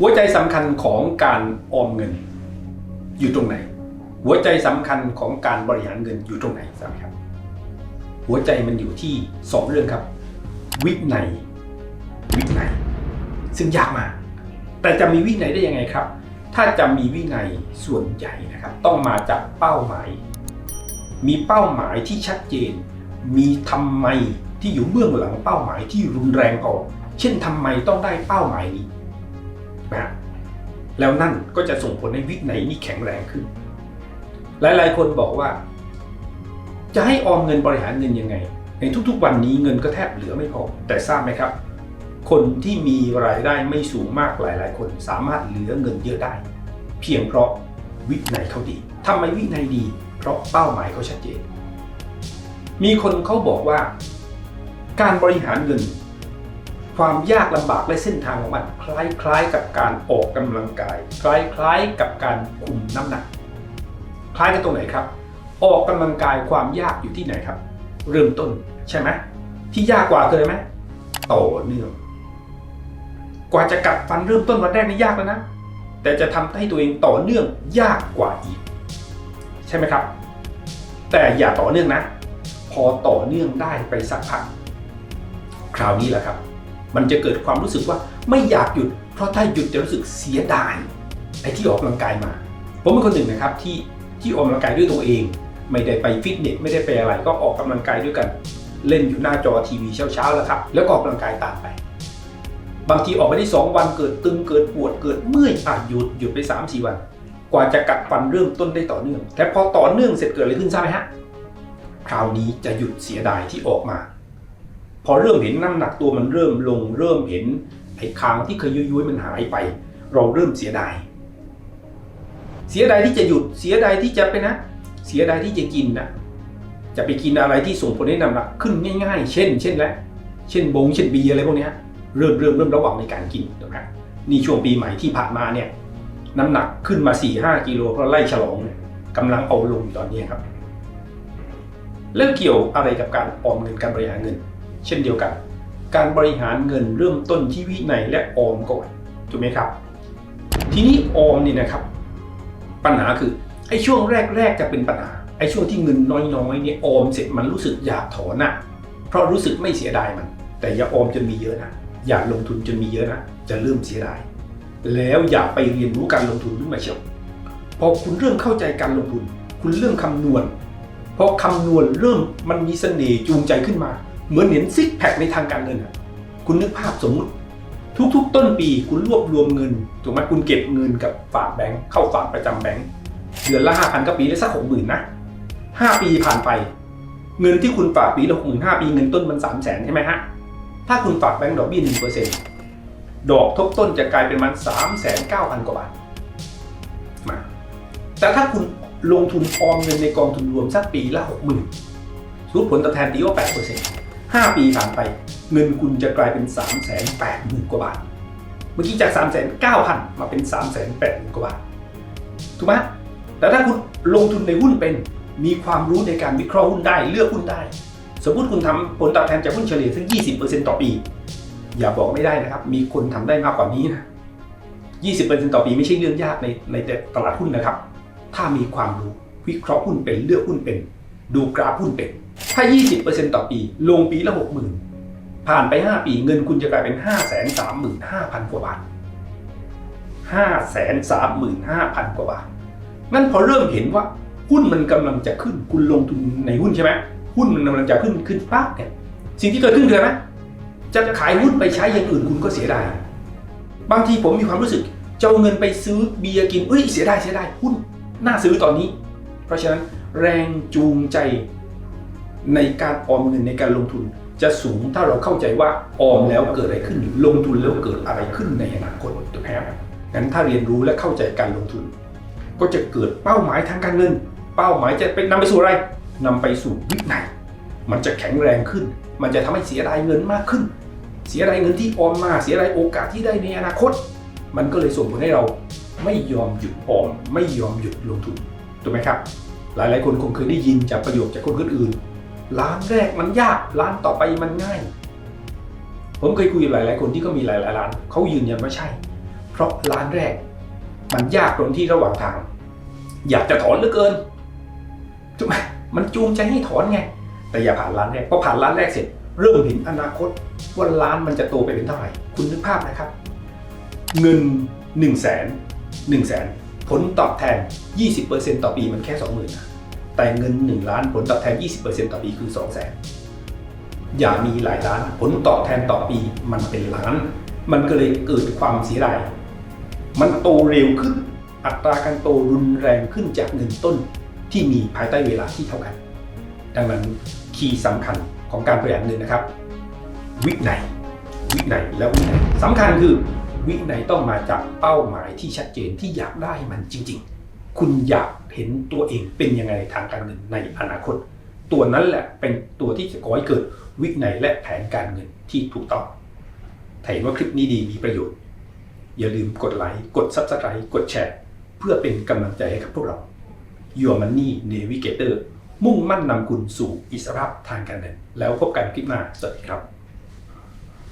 หัวใจสำคัญของการออมเงินอยู่ตรงไหน หัวใจสำคัญของการบริหารเงินอยู่ตรงไหนทราบไหมครับ หัวใจมันอยู่ที่สองเรื่องครับ วินัยวินัยซึ่งยากมาก แต่จะมีวินัยได้ยังไงครับ ถ้าจะมีวินัยส่วนใหญ่นะครับ ต้องมาจากเป้าหมาย มีเป้าหมายที่ชัดเจน มีทำไมที่อยู่เบื้องหลังเป้าหมายที่รุนแรงพอเช่นทำไมต้องได้เป้าหมายนี้ นะแล้วนั่นก็จะส่งผลให้วินัยนี้แข็งแรงขึ้น หลายๆ คนบอกว่า จะให้ออมเงินบริหารเงินยังไง ในทุกๆ วันนี้เงินก็แทบเหลือไม่พอ แต่ทราบไหมครับ คนที่มีรายได้ไม่สูงมากหลาย ๆ คนสามารถเหลือเงินเยอะได้ เพียงเพราะวินัยเขาดีทำไมวินัยดี เพราะเป้าหมายเขาชัดเจน มีคนเขาบอกว่า การบริหารเงิน ความยากลำบากและเส้นทางของมัน คล้ายๆกับการออกกำลังกาย คล้ายๆกับการคุมน้ำหนัก คล้ายกันตรงไหนครับ ออกกำลังกายความยากอยู่ที่ไหนครับ เริ่มต้นใช่ไหมที่ยากกว่าคืออะไรไหมต่อเนื่อง กว่าจะกัดฟันเริ่มต้นวันแรกนี่ยากแล้วนะ แต่จะทำให้ตัวเองต่อเนื่องยากกว่าอีก ใช่ไหมครับ แต่อย่าต่อเนื่องนะ พอต่อเนื่องได้ไปสักพักคราวนี้แหละครับ มันจะเกิดความรู้สึกว่าไม่อยากหยุด เพราะถ้าหยุดจะรู้สึกเสียดายไอ้ที่ออกกำลังกายมา ผมเป็นคนหนึ่งนะครับที่ที่ออกกำลังกายด้วยตัวเอง ไม่ได้ไปฟิตเนสไม่ได้ไปอะไรก็ออกกำลังกายด้วยกัน เล่นอยู่หน้าจอทีวีเช้าๆแล้วครับแล้วก็ออกกำลังกายตามไปบางทีออกไปได้สองวันเกิดตึงเกิดปวดเกิดเมื่อยอะหยุดหยุดไป3าสี่วัน กว่าจะกัดฟันเริ่มต้นได้ต่อเนื่อง แต่พอต่อเนื่องเสร็จเกิดอะไรขึ้นทราบไหมฮะคราวนี้จะหยุดเสียดายที่ออกมา พอเริ่มเห็นน้ำหนักตัวมันเริ่มลง เริ่มเห็นไอ้คางที่เคยยุยๆมันหายไป เราเริ่มเสียดาย เสียดายที่จะหยุดเสียดายที่จะไปนะ เสียดายที่จะกินนะจะไปกินอะไรที่ส่งผลให้น้ำหนักขึ้นง่ายๆ เช่น เช่นและเช่นบงเช่นบีอะไรพวกนี้เริ่มเริ่มเริ่มระวังในการกินนะครับนี่ช่วงปีใหม่ที่ผ่านมาเนี่ยน้ำหนักขึ้นมา 4-5 กิโลเพราะไล่ฉลองเนี่ยกำลังเอาลงตอนนี้ครับ เรื่องเกี่ยวอะไรกับการออมเงินการบริหารเงิน เช่นเดียวกัน การบริหารเงินเริ่มต้นที่วินัยและออมก่อนถูกไหมครับ ทีนี้ออมนี่นะครับ ปัญหาคือไอ้ช่วงแรก ๆ จะเป็นปัญหาไอ้ช่วงที่เงินน้อยๆเนี่ยออมเสร็จมันรู้สึกอยากถอนนะเพราะรู้สึกไม่เสียดายมัน แต่อย่าออมจนมีเยอะนะอย่าลงทุนจนมีเยอะนะจะเริ่มเสียดาย แล้วอย่าไปเรียนรู้การลงทุนขึ้นมาเชียวพอคุณเริ่มเข้าใจการลงทุน คุณเริ่มคำนวณพอคำนวณเริ่มมันมีเสน่ห์จูงใจขึ้นมา เหมือนเห็นซิกแพคในทางการเงินอะคุณนึกภาพสมมติ ทุกๆ ต้นปีคุณรวบรวมเงินถูกไหมคุณเก็บเงินกับฝากแบงค์เข้าฝากประจำแบงค์เดือนละห้าพันก็ปีได้สักหกหมื่นนะห้าปีผ่านไป เงินที่คุณฝากปีละหกหมื่นห้าปีเงินต้นมันสามแสนใช่ไหมฮะถ้าคุณฝากแบงค์ดอกเบี้ยหนึ่งเปอร์เซ็นต์ดอกทบต้นจะกลายเป็นมันสามแสนเก้าพันกว่าบาทมาแต่ถ้าคุณลงทุนออมเงินในกองทุนรวมสักปีละหกหมื่นรูปผลตอบแทนตีว่าแปดเปอร์เซ็นต์ ห้าปีผ่านไป เงินคุณจะกลายเป็น3ามแสนแปดหมื่นกว่าบาท เมื่อกี้จาก3ามแสนเก้าพันมาเป็น3ามแสนแปดหมื่นกว่าบาท ถูกไหมแต่ถ้าคุณลงทุนในหุ้นเป็น มีความรู้ในการวิเคราะห์หุ้นได้เลือกหุ้นได้ สมมติคุณทำผลตอบแทนจากหุ้นเฉลี่ยสัก20%ต่อปี อย่าบอกไม่ได้นะครับ มีคนทำได้มากกว่านี้นะ20%ต่อปีไม่ใช่เรื่องยากในในตลาดหุ้นนะครับ ถ้ามีความรู้วิเคราะห์หุ้นเป็นเลือกหุ้นเป็น ดูกราฟหุ้นเป็น ถ้า 20%ต่อปี ลงปีละ 60,000 ผ่านไป 5 ปีเงินคุณจะกลายเป็น 535,000 กว่าบาท 535,000 กว่าบาท นั่นพอเริ่มเห็นว่าหุ้นมันกำลังจะขึ้น คุณลงทุนในหุ้นใช่ไหมหุ้นมันกำลังจะขึ้นขึ้นปั๊บเนี่ยสิ่งที่เกิดขึ้นคืออะไรไหมจะขายหุ้นไปใช้อย่างอื่นคุณก็เสียดาย บางทีผมมีความรู้สึกจะเอาเงินไปซื้อเบียร์กินเอ้ยเสียดายเสียดายหุ้นน่าซื้อตอนนี้ เพราะฉะนั้นแรงจูงใจ ในการออมเงินในการลงทุน จะสูงถ้าเราเข้าใจว่าออมแล้วเกิดอะไรขึ้น ลงทุนแล้วเกิดอะไรขึ้นในอนาคตถูกไหมครับงั้นถ้าเรียนรู้และเข้าใจการลงทุน ก็จะเกิดเป้าหมายทางการเงิน เป้าหมายจะเป็นนำไปสู่อะไรนำไปสู่วินัยมันจะแข็งแรงขึ้น มันจะทำให้เสียดายเงินมากขึ้น เสียดายเงินที่ออมมา เสียดายโอกาสที่ได้ในอนาคต มันก็เลยส่งผลให้เราไม่ยอมหยุดออม ไม่ยอมหยุดลงทุน ถูกไหมครับ หลายๆ คนคงเคยได้ยินจากประโยคจากคนอื่น ร้านแรกมันยากร้านต่อไปมันง่าย ผมเคยคุยกับหลายๆคนที่ก็มีหลายๆร้านเขายืนยันว่าใช่ เพราะล้านแรก มันยากตรงที่ระหว่างทาง อยากจะถอนเหลือเกินถูกไหมมันจูงใจให้ถอนไง แต่อย่าผ่านล้านแรกพอผ่านล้านแรกเสร็จ เริ่มเห็นอนาคตว่าล้านมันจะโตไปเป็นเท่าไหร่คุณนึกภาพนะครับ เงิน1นึ่งแสนหนึ่งแสนผลตอบแทน 20%ต่อปีมันแค่ 20,000นะ แต่เงิน 1 ล้านผลตอบแทน 20%ต่อปีคือ2 0 0แสนอย่ามีหลายล้านผลตอบแทนต่อปีมันเป็นล้าน มันก็เลยเกิดความเสียดายมันโตเร็วขึ้น อัตราการโตรุนแรงขึ้นจากเงินต้นที่มีภายใต้เวลาที่เท่ากัน ดังนั้นคีย์สำคัญของการประหยัดเงินนะครับ วินัยวินัยและวินัยสำคัญคือวินัยต้องมาจากเป้าหมายที่ชัดเจนที่อยากได้มันจริง ๆ คุณอยากเห็นตัวเองเป็นยังไงทางการเงินในอนาคต ตัวนั้นแหละเป็นตัวที่จะก่อให้เกิดวินัยและแผนการเงินที่ถูกต้องถ้าเห็นว่าคลิปนี้ดีมีประโยชน์ อย่าลืมกดไลค์กด Subscribe กดแชร์ เพื่อเป็นกำลังใจให้กับพวกเรา Your Money Navigator มุ่งมั่นนำคุณสู่อิสรภาพทางการเงิน แล้วพบกันคลิปหน้าสวัสดีครับ